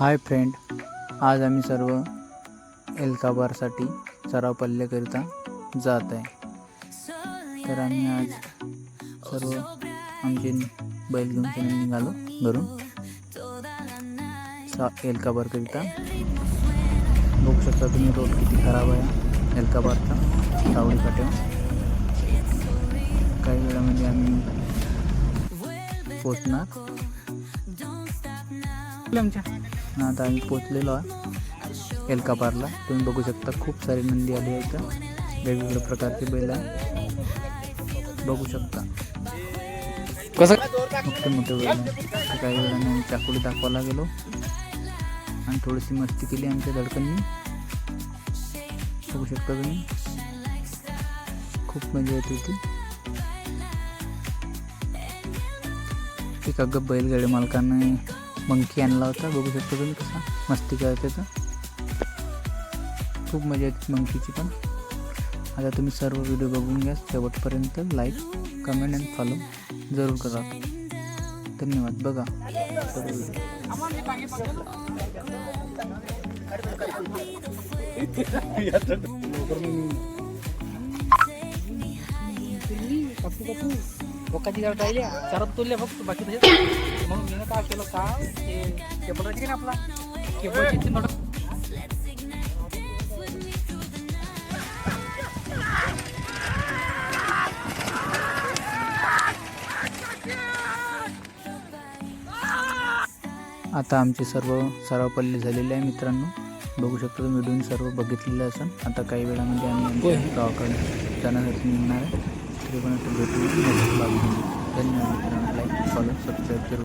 Hi friend, आज आम्ही सर्व एल्काबारसाठी सराव पल्ल्याकरिता जात आहे. तर आम्ही आज सर्व आमचे बैल घेऊन सनी निघालो घरून. सा एल्काबारकरिता. बघू शकता तुम्ही रोड किती खराब आहे एल्काबारचा सावडी फाट्यावर. काही वेळामध्ये आम्ही पोचणार. आमच्या आता आम्ही पोचलेलो आहे एल्कापारला. तुम्ही बघू शकता खूप सारे नंदी आले आहेत इथं. वेगवेगळ्या प्रकारचे बैल आहे. बघू शकता. कसं? मोठे मोठे बैल आहे. काही वेळाने आम्ही चाकोडी दाखवायला गेलो. आणि थोडीशी मस्ती केली आमच्या धडकांनी. बघू शकता तुम्ही. खूप मजा येत होती. एका ग बैलगाडी मालकाने मंकी आणला होता. बघू शकता तुम्ही कसा मस्ती करत त्याचं खूप मजा येते मंकीची पण. आता तुम्ही सर्व व्हिडिओ बघून घ्या. शेवटपर्यंत लाईक कमेंट अँड फॉलो जरूर करा. धन्यवाद. बघा. सर्व बोकाची गाड राहिली चारात तुरल्या फक्त बाकी म्हणून मी काय केलं का ते केबल राहते ना आपला? केबलची नोट आता आमचे सर्व सराव पल्ले झालेले आहे मित्रांनो. बघू शकता तुम्ही व्हिडिओ सर्व बघितलेले असेल आता काही वेळामध्ये आम्ही आमच्या गावाकडे जाण्यासाठी निघणार आहे. तरी पण भेटू धन्यवाद मित्रांनो लाईक फॉलो सबस्क्राईब करू